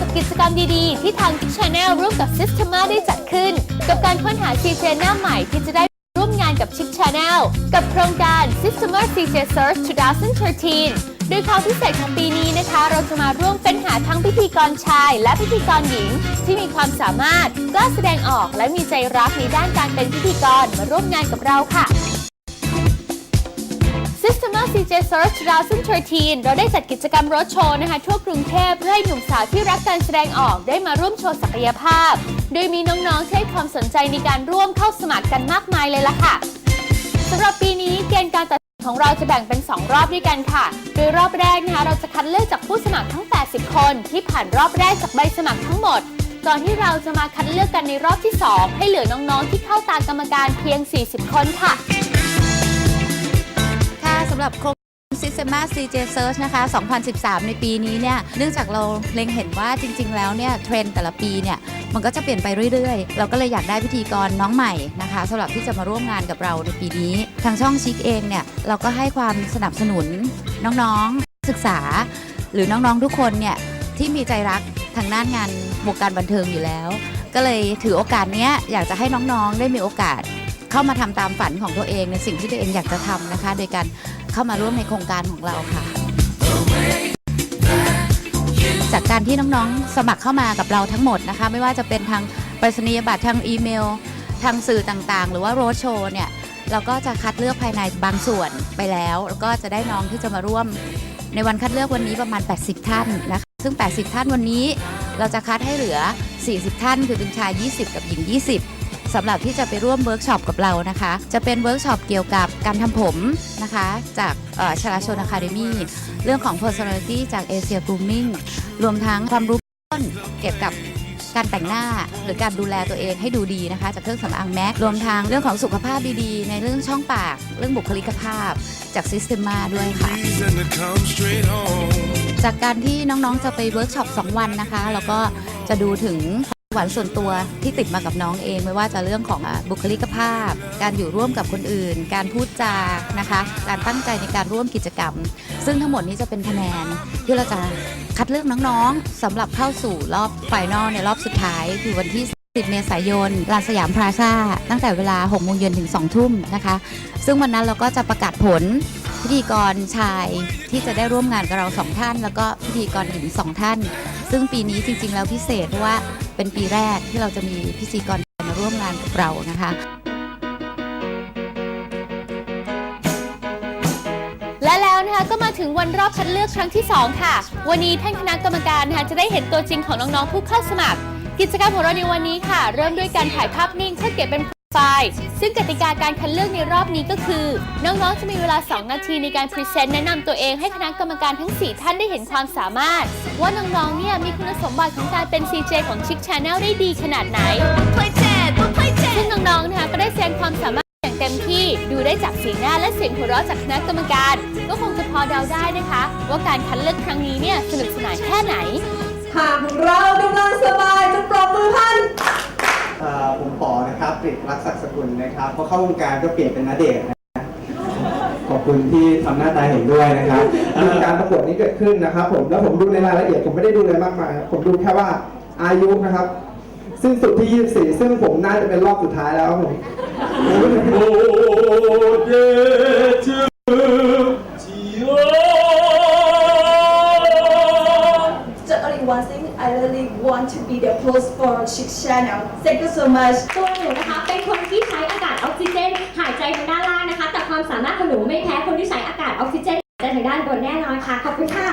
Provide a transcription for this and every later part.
กับกิจกรรมดีๆ ที่ทาง Channel ร่วมกับ Systema ได้จัดขึ้น กับการค้นหา CJ หน้าใหม่ที่จะได้ร่วมงานกับชิค Channel กับโครงการ Systema CJ Search 2013 โดยความพิเศษของปีนี้นะคะ เราจะมาร่วมเฟ้นหาทั้งพิธีกรชาย และพิธีกรหญิง ที่มีความสามารถกล้าแสดงออกและมีใจรักในด้านการเป็นพิธีกรมาร่วมงานกับเราค่ะ CJ Search 2013 เราได้จัดกิจกรรมรถโชว์นะคะ ทั่วกรุงเทพเพื่อให้หนุ่มสาวที่รักการแสดงออกได้มาร่วมโชว์ศักยภาพ โดยมีน้องๆที่ให้ความสนใจในการร่วมเข้าสมัครกันมากมายเลยล่ะค่ะสำหรับปีนี้เกณฑ์การตัดสินของเราจะแบ่งเป็น 2 รอบด้วยกันค่ะ โดยรอบแรกนะคะเราจะคัดเลือกจากผู้สมัครทั้ง 80 คน ที่ผ่านรอบแรกจากใบสมัครทั้งหมด ก่อนที่เราจะมาคัดเลือกกันในรอบที่ 2 ให้เหลือน้องๆ ที่เข้าตามกรรมการเพียง 40 คนค่ะำหรับโครง Systema CJ Search นะคะ 2013 ในปีนี้เนี่ย เนื่องจากเราเล็งเห็นว่าจริง ๆ แล้วเนี่ยเทรนด์แต่ละปีเนี่ย มันก็จะเปลี่ยนไปเรื่อย ๆ เราก็เลยอยากได้พิธีกรน้องใหม่นะคะสำหรับที่จะมาร่วมงานกับเราในปีนี้ ทางช่องชิคเองเนี่ย เราก็ให้ความสนับสนุนน้องๆศึกษา หรือน้องๆทุกคนเนี่ย ที่มีใจรักทางด้านงานวงการบันเทิงอยู่แล้ว ก็เลยถือโอกาสเนี้ยอยากจะให้น้องๆได้มีโอกาสเข้ามาทำตามฝันของตัวเองในสิ่งที่ตัวเองอยากจะทำนะคะ โดยการ เข้ามาร่วมในโครงการของเราค่ะ จากการที่น้องๆ สมัครเข้ามากับเราทั้งหมดนะคะ ไม่ว่าจะเป็นทางไปรษณียบัตรทางอีเมล ทางสื่อต่างๆ หรือว่าโรดโชว์เนี่ยเราก็จะคัดเลือกภายในบางส่วนไปแล้ว แล้วก็จะได้น้องที่จะมาร่วม ในวันคัดเลือกวันนี้ประมาณ 80 ท่านนะคะซึ่ง 80 ท่านวันนี้ เราจะคัดให้เหลือ 40 ท่าน คือเป็นชาย 20 กับหญิง 20 สำหรับที่จะไปร่วมเวิร์กช็อปกับเรานะคะ จะเป็นเวิร์กช็อปเกี่ยวกับการทำผมนะคะ จากชลาชนอะคาเดมี่เรื่องของ personality จากเอเชีย grooming รวมทั้งความรู้ต้นเกี่ยวกับการแต่งหน้าหรือการดูแลตัวเองให้ดูดีนะคะ จากเครื่องสำอางแม็กรวมทั้งเรื่องของสุขภาพดีๆ ในเรื่องช่องปาก เรื่องบุคลิกภาพจากซิสเต m มาด้วยค่ะ จากการที่น้องๆจะไปเวิร์กช็อป 2 วันนะคะ แล้วก็จะดูถึง หวานส่วนตัวที่ติดมากับน้องเอง ไม่ว่าจะเรื่องของบุคลิกภาพ การอยู่ร่วมกับคนอื่น การพูดจานะคะ การตั้งใจในการร่วมกิจกรรม ซึ่งทั้งหมดนี้จะเป็นคะแนนที่เราจะคัดเลือกน้องๆสำหรับเข้าสู่รอบไฟนอลในรอบสุดท้ายคือวันที่10เมษายนลานสยามพลาซ่าตั้งแต่เวลา6โมงเย็นถึง 2 ทุ่มนะคะ ซึ่งวันนั้นเราก็จะประกาศผล พิธีกรชายที่จะได้ร่วมงานกับเราสองท่าน แล้วก็พิธีกรหญิงสองท่าน ซึ่งปีนี้จริง ๆ แล้วพิเศษเพราะว่าเป็นปีแรกที่เราจะมีพิธีกรมาร่วมงานกับเรานะคะและแล้วนะคะก็มาถึงวันรอบคัดเลือกครั้งที่ 2 ค่ะ วันนี้ท่านคณะกรรมการนะคะจะได้เห็นตัวจริงของน้อง ๆ ผู้เข้าสมัคร กิจกรรมของเราในวันนี้ค่ะ เริ่มด้วยการถ่ายภาพนิ่งเพื่อเก็บเป็น ไฟล์ซึ่งกติกาการคัดเลือกในรอบนี้ก็คือ น้องๆ จะมีเวลา 2 นาทีในการพรีเซนต์แนะนำตัวเองให้คณะกรรมการทั้ง 4 ท่านได้เห็นความสามารถ ว่าน้องๆ เนี่ยมีคุณสมบัติของการเป็น CJ ของชิค Channel ได้ดีขนาดไหน ซึ่งน้องๆ นะคะก็ได้แสดงความสามารถอย่างเต็มที่ดูได้จากสีหน้าและเสียงหัวเราะจากคณะกรรมการ ก็คงจะพอเดาได้นะคะ ว่าการคัดเลือกครั้งนี้เนี่ยสนุกสนานแค่ไหน หากเรากำลังสบายจะปรบมือพันเอ่อ ผมขอนะครับกริรักศักดิ์สกุลนะครับพราะเข้าวงการก็เปลี่ยนเป็นนาเดชนะขอบคุณที่ทำหน้าตาเห็นด้วยนะครับการประกวดนี้เกิดขึ้นนะครับ ผมแล้วผมดูในรายละเอียดผมไม่ได้ดูเลยมากมายผมดูแค่ว่าอายุนะครับซึ่งสุดที่ 24 ซึ่งผมน่าจะเป็นรอบสุดท้ายแล้วครับผม Just want to be the close for Chic Channel Thank you so much ตัวหนูนะคะเป็นคนที่ใช้อากาศออกซิเจน หายใจทางด้านล่างนะคะ แต่ความสามารถของหนูไม่แพ้คนที่ใช้อากาศออกซิเจนหายใจทางด้านบนแน่นอนค่ะ ขอบคุณค่ะ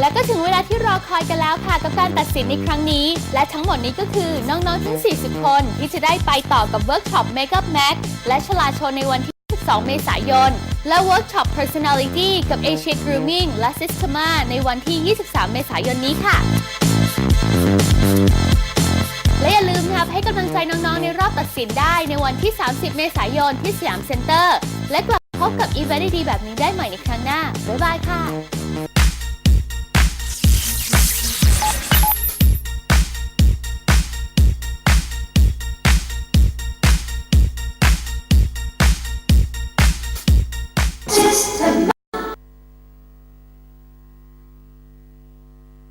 และก็ถึงเวลาที่รอคอยกันแล้วค่ะกับการตัดสินในครั้งนี้ และทั้งหมดนี้ก็คือน้องๆทั้ง 40 คน ที่จะได้ไปต่อกับเวิร์กช็อป Makeup Mac และชลาชนในวันที่ 12 เมษายน และเวิร์กช็อป Personality กับ Asia Grooming และ Systema ในวันที่ 23 เมษายนนี้ค่ะ และอย่าลืมนะคะให้กำลังใจน้องๆ ในรอบตัดสินได้ในวันที่ 30 เมษายนที่สยามเซ็นเตอร์ และกลับพบกับอีเวนต์ดีๆแบบนี้ได้ใหม่ในครั้งหน้า บ๊ายบายค่ะ